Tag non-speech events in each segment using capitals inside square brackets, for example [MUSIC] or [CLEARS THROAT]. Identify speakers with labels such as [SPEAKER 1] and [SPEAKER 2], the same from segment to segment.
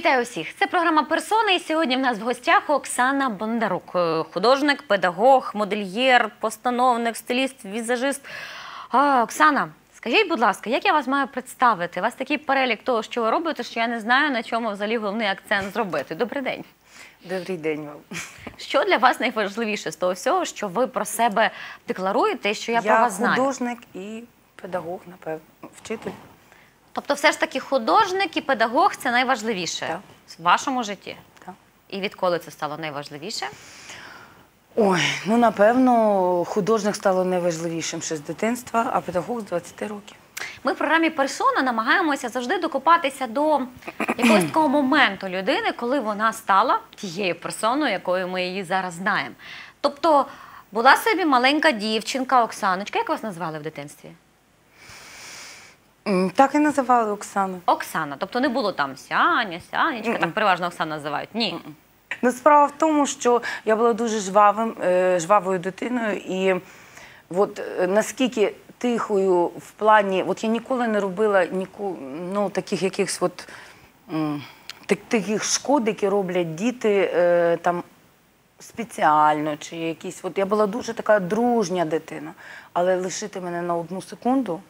[SPEAKER 1] Вітаю усіх! Це програма Персони. І сьогодні в нас в гостях Оксана Бондарук, е, художник, педагог, модельєр, постановник, стиліст, візажист. А, Оксана, скажіть, будь ласка, як я вас маю представити? У вас такий перелік того, що ви робите, що я не знаю, на чому взагалі головний акцент зробити. Добрий день.
[SPEAKER 2] Добрий день вам.
[SPEAKER 1] Що для вас найважливіше з того всього, що ви про себе декларуєте, і що я, про вас знаю?
[SPEAKER 2] художник і педагог, напевно, вчитель.
[SPEAKER 1] Тобто, все ж таки, художник і педагог це найважливіше
[SPEAKER 2] Так.
[SPEAKER 1] в вашому житті.
[SPEAKER 2] Так.
[SPEAKER 1] І відколи це стало найважливіше?
[SPEAKER 2] Ой, ну напевно, художник стало найважливішим ще з дитинства, а педагог з 20 років.
[SPEAKER 1] Ми в програмі Персона намагаємося завжди докопатися до якогось такого моменту людини, коли вона стала тією персоною, якою ми її зараз знаємо. Тобто була собі маленька дівчинка Оксаночка. Як вас назвали в дитинстві?
[SPEAKER 2] Так і називали Оксану.
[SPEAKER 1] От Тобто не було там Сяня, Сянечка, так переважно Оксана називають. Ні.
[SPEAKER 2] Ну, справа в тому, що я була дуже жвавим, е, жвавою дитиною, і от е, наскільки тихою в плані, от я ніколи не робила ніку, ну, таких якихось от, таких шкод, які роблять діти е, там спеціально чи якісь. От я була дуже така дружня дитина, але лишити мене на одну секунду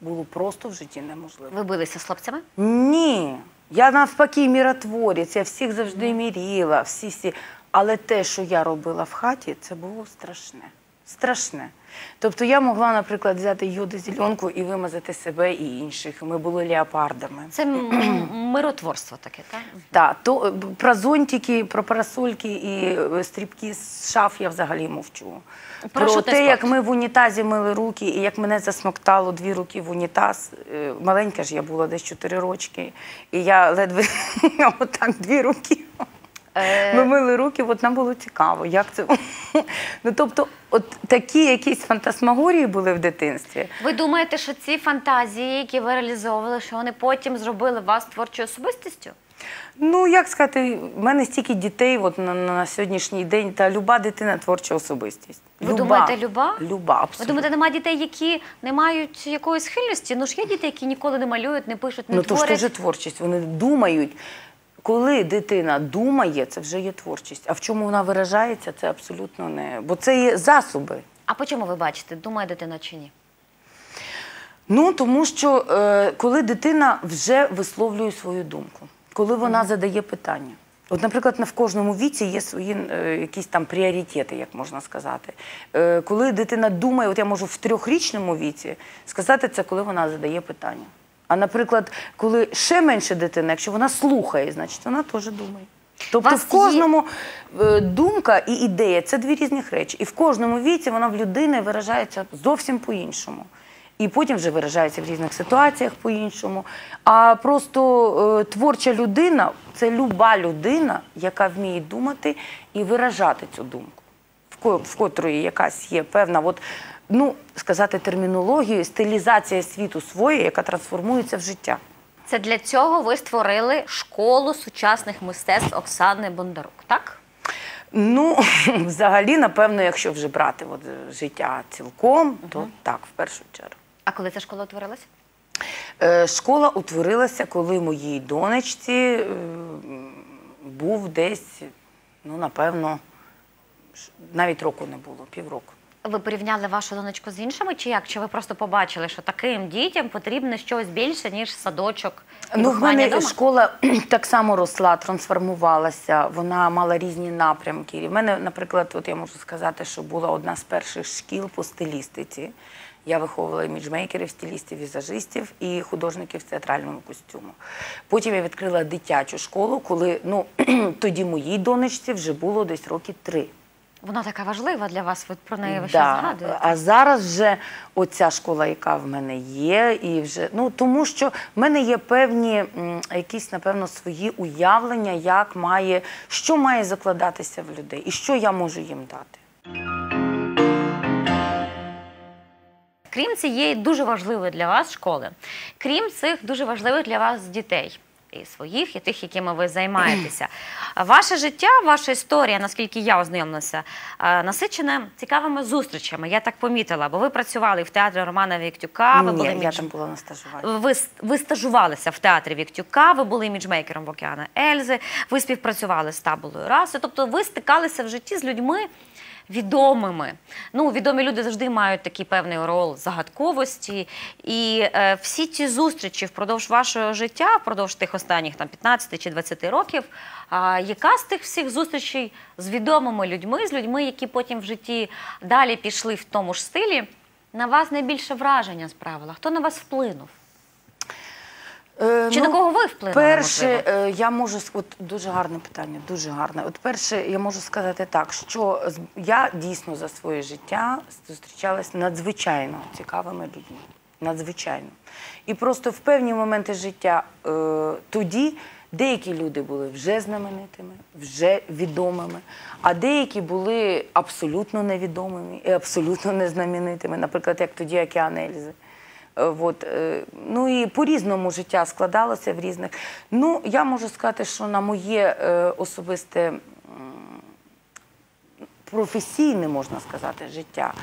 [SPEAKER 2] було просто в житті неможливо.
[SPEAKER 1] Ви билися з хлопцями?
[SPEAKER 2] Ні, я навпаки міротворець, я всіх завжди міріла, всі всі. Але те, що я робила в хаті, це було страшне. Страшне. Тобто я могла, наприклад, взяти йоди зеленку і вимазати себе і інших. Ми були леопардами.
[SPEAKER 1] Це миротворство таке, так?
[SPEAKER 2] Так, то е, про зонтики, про парасольки і е, стрібки з шаф я взагалі мовчу.
[SPEAKER 1] Про
[SPEAKER 2] Про, те, як ми в унітазі мили руки, і як мене засмоктало дві руки в унітаз. Е, Маленька ж я була десь 4 рочки, і я ледве [LAUGHS] отак дві руки.
[SPEAKER 1] Е,
[SPEAKER 2] Ми мили руки, от нам було цікаво, як це. [LAUGHS] Ну, тобто, от такі якісь фантасмагорії були в дитинстві.
[SPEAKER 1] Ви думаєте, що ці фантазії, які ви реалізовували, що вони потім зробили вас творчою особистістю?
[SPEAKER 2] Ну, як сказати, в мене стільки дітей от на, на сьогоднішній день, та люба дитина творча особистість.
[SPEAKER 1] Ви думаєте, люба?
[SPEAKER 2] Люба,
[SPEAKER 1] Ви думаєте, нема дітей, які не мають якоїсь схильності? Ну ж є діти, які ніколи не малюють, не пишуть, не
[SPEAKER 2] ну, то ж
[SPEAKER 1] творять.
[SPEAKER 2] це вже творчість. Вони думають. Коли дитина думає, це вже є творчість. А в чому вона виражається, це абсолютно не. Бо це є засоби.
[SPEAKER 1] А по чому ви бачите, думає дитина чи ні?
[SPEAKER 2] Ну тому що е, коли дитина вже висловлює свою думку, коли вона задає питання. От, наприклад, на в кожному віці є свої е, якісь там пріоритети, як можна сказати. Е, коли дитина думає, от я можу в трьохрічному віці сказати це, коли вона задає питання. А наприклад, коли ще менше дитина, якщо вона слухає, значить вона теж думає. Тобто
[SPEAKER 1] Вас
[SPEAKER 2] в кожному е, думка і ідея це дві різних речі. І в кожному віці вона в людини виражається зовсім по-іншому. І потім вже виражається в різних ситуаціях по-іншому. А просто е, творча людина це люба людина, яка вміє думати і виражати цю думку, в котрої якась є певна, от, ну, сказати термінологію, стилізація світу своєї, яка трансформується в життя.
[SPEAKER 1] Це для цього ви створили школу сучасних мистецтв Оксани Бондарук, так?
[SPEAKER 2] Ну, [LAUGHS] взагалі, напевно, якщо вже брати от, життя цілком, то так, в першу чергу.
[SPEAKER 1] А коли ця школа утворилася?
[SPEAKER 2] Е, Школа утворилася, коли моїй донечці е, був десь, ну, напевно, навіть року не було, півроку.
[SPEAKER 1] Ви порівняли вашу донечку з іншими, чи як? Чи ви просто побачили, що таким дітям потрібно щось більше, ніж садочок?
[SPEAKER 2] Ну, в мене
[SPEAKER 1] дома?
[SPEAKER 2] школа [CLEARS THROAT] так само росла, трансформувалася, вона мала різні напрямки. В мене, наприклад, от я можу сказати, що була одна з перших шкіл по стилістиці. Я виховувала іміджмейкерів, стилістів, візажистів і художників з театральному костюму. Потім я відкрила дитячу школу, коли ну, [CLEARS THROAT] тоді моїй донечці вже було десь роки три.
[SPEAKER 1] Вона така важлива для вас, ви про неї ви ще
[SPEAKER 2] Да.
[SPEAKER 1] згадуєте.
[SPEAKER 2] А зараз вже оця школа, яка в мене є, і вже ну тому, що в мене є певні м, якісь, напевно, свої уявлення, як має, що має закладатися в людей, і що я можу їм дати.
[SPEAKER 1] Крім цієї дуже важливої для вас школи, крім цих дуже важливих для вас дітей, і своїх, і тих, якими ви займаєтеся. Ваше життя, ваша історія, наскільки я ознайомилася, е, насичена цікавими зустрічами. Я так помітила, бо ви працювали в театрі Романа Віктюка, ви
[SPEAKER 2] Ні,
[SPEAKER 1] були
[SPEAKER 2] я
[SPEAKER 1] між-
[SPEAKER 2] там була на стажуванні.
[SPEAKER 1] ви, ви стажувалися в театрі Віктюка, ви були іміджмейкером в Океана Ельзи, ви співпрацювали з табулою раси. Тобто ви стикалися в житті з людьми відомими. Ну, відомі люди завжди мають такий певний рол загадковості. І е, всі ці зустрічі впродовж вашого життя, впродовж тих останніх там 15 чи 20 років. А яка з тих всіх зустрічей з відомими людьми, з людьми, які потім в житті далі пішли в тому ж стилі, на вас найбільше враження справила? Хто на вас вплинув?
[SPEAKER 2] Е,
[SPEAKER 1] Чи на кого ви вплинули,
[SPEAKER 2] Перше,
[SPEAKER 1] можливо?
[SPEAKER 2] е, я можу от дуже гарне питання, дуже гарне. От перше, я можу сказати так, що я дійсно за своє життя зустрічалась надзвичайно цікавими людьми. Надзвичайно. І просто в певні моменти життя е, тоді деякі люди були вже знаменитими, вже відомими, а деякі були абсолютно невідомими і абсолютно незнаменитими, наприклад, як тоді Ельзи. Е, Вот, е, ну і по-різному життя складалося в різних. Ну, я можу сказати, що на моє е, особисте професійне, можна сказати, життя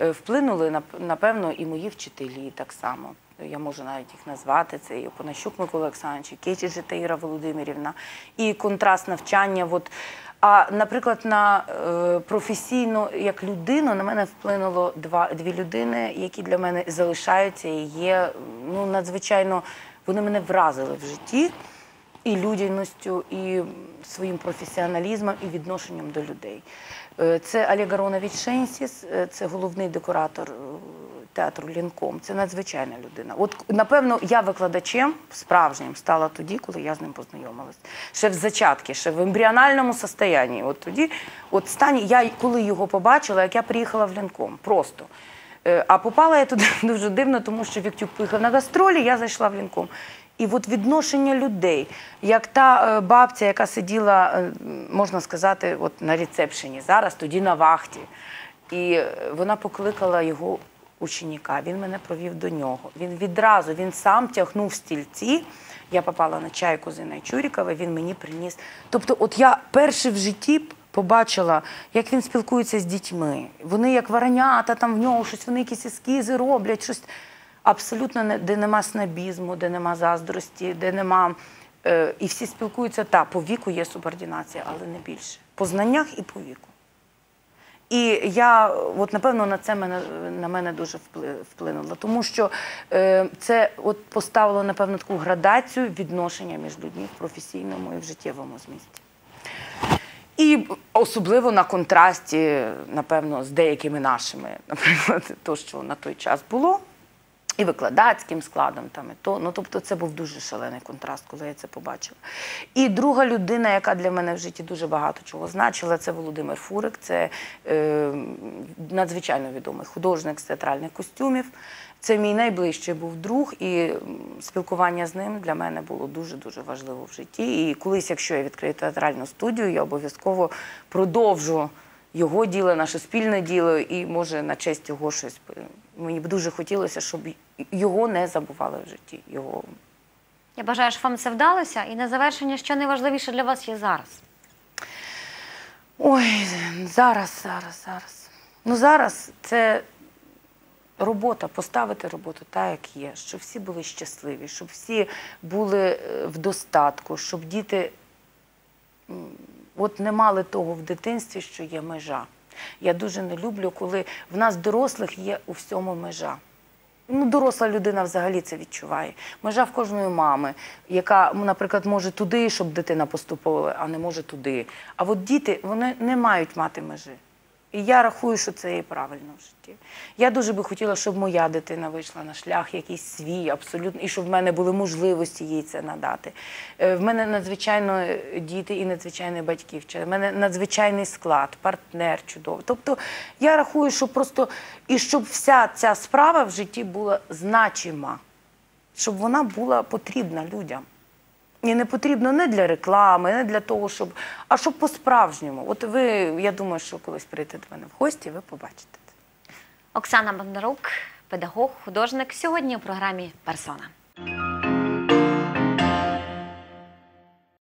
[SPEAKER 2] е, вплинули, напевно, і мої вчителі так само. Я можу навіть їх назвати. Це і Понащук Микола Олександрович, і Кейчі Таїра Володимирівна, і контраст навчання. От. А, наприклад, на е, професійну як людину на мене вплинуло два, дві людини, які для мене залишаються і є ну, надзвичайно, вони мене вразили в житті і людяністю, і своїм професіоналізмом, і відношенням до людей. Е, Це Олег Аронович Шенсіс, е, це головний декоратор театру Лінком. Це надзвичайна людина. От напевно, я викладачем справжнім стала тоді, коли я з ним познайомилась. Ще в зачатки, ще в ембріональному состоянні. От тоді, от стані, я коли його побачила, як я приїхала в Лінком, просто. Е, А попала я туди [LAUGHS] дуже дивно, тому що Віктюк поїхав на гастролі, я зайшла в лінком. І от відношення людей, як та е, бабця, яка сиділа, е, можна сказати, от на рецепшені зараз, тоді на вахті. І вона покликала його ученика, він мене провів до нього. Він відразу, він сам тягнув стільці. Я попала на чайку Зина Чурікова, він мені приніс. Тобто, от я перший в житті побачила, як він спілкується з дітьми. Вони як варанята, там в нього щось, вони якісь ескізи роблять, щось абсолютно не, де нема снобізму, де нема заздрості, де нема. Е, і всі спілкуються, та по віку є субординація, але не більше. По знаннях і по віку. І я, от напевно, на це мене на мене дуже впли- вплинуло, тому що е, це от поставило, напевно, таку градацію відношення між людьми в професійному і в життєвому змісті. І особливо на контрасті, напевно, з деякими нашими, наприклад, [LAUGHS] то, що на той час було, і викладацьким складом, там, і то. Ну, тобто, це був дуже шалений контраст, коли я це побачила. І друга людина, яка для мене в житті дуже багато чого значила, це Володимир Фурик. Це е, надзвичайно відомий художник з театральних костюмів. Це мій найближчий був друг, і спілкування з ним для мене було дуже-дуже важливо в житті. І колись, якщо я відкрию театральну студію, я обов'язково продовжу його діло, наше спільне діло, і може на честь його щось. Мені б дуже хотілося, щоб його не забували в житті. Його
[SPEAKER 1] Я бажаю, щоб вам це вдалося. І на завершення, що найважливіше для вас є зараз?
[SPEAKER 2] Ой, зараз, зараз, зараз. Ну зараз це робота, поставити роботу так, як є, щоб всі були щасливі, щоб всі були е, в достатку, щоб діти от не мали того в дитинстві, що є межа. Я дуже не люблю, коли в нас дорослих є у всьому межа. Ну, доросла людина взагалі це відчуває. Межа в кожної мами, яка, наприклад, може туди, щоб дитина поступила, а не може туди. А от діти вони не мають мати межі. І я рахую, що це є правильно в житті. Я дуже би хотіла, щоб моя дитина вийшла на шлях якийсь свій, абсолютно, і щоб в мене були можливості їй це надати. Е, В мене надзвичайно діти і надзвичайні батьки вчили. В мене надзвичайний склад, партнер чудовий. Тобто я рахую, що просто і щоб вся ця справа в житті була значима, щоб вона була потрібна людям. І не потрібно не для реклами, не для того, щоб, а щоб по-справжньому. От ви, я думаю, що колись прийдете до мене в гості, ви побачите.
[SPEAKER 1] Оксана Бондарук, педагог, художник, сьогодні у програмі Персона.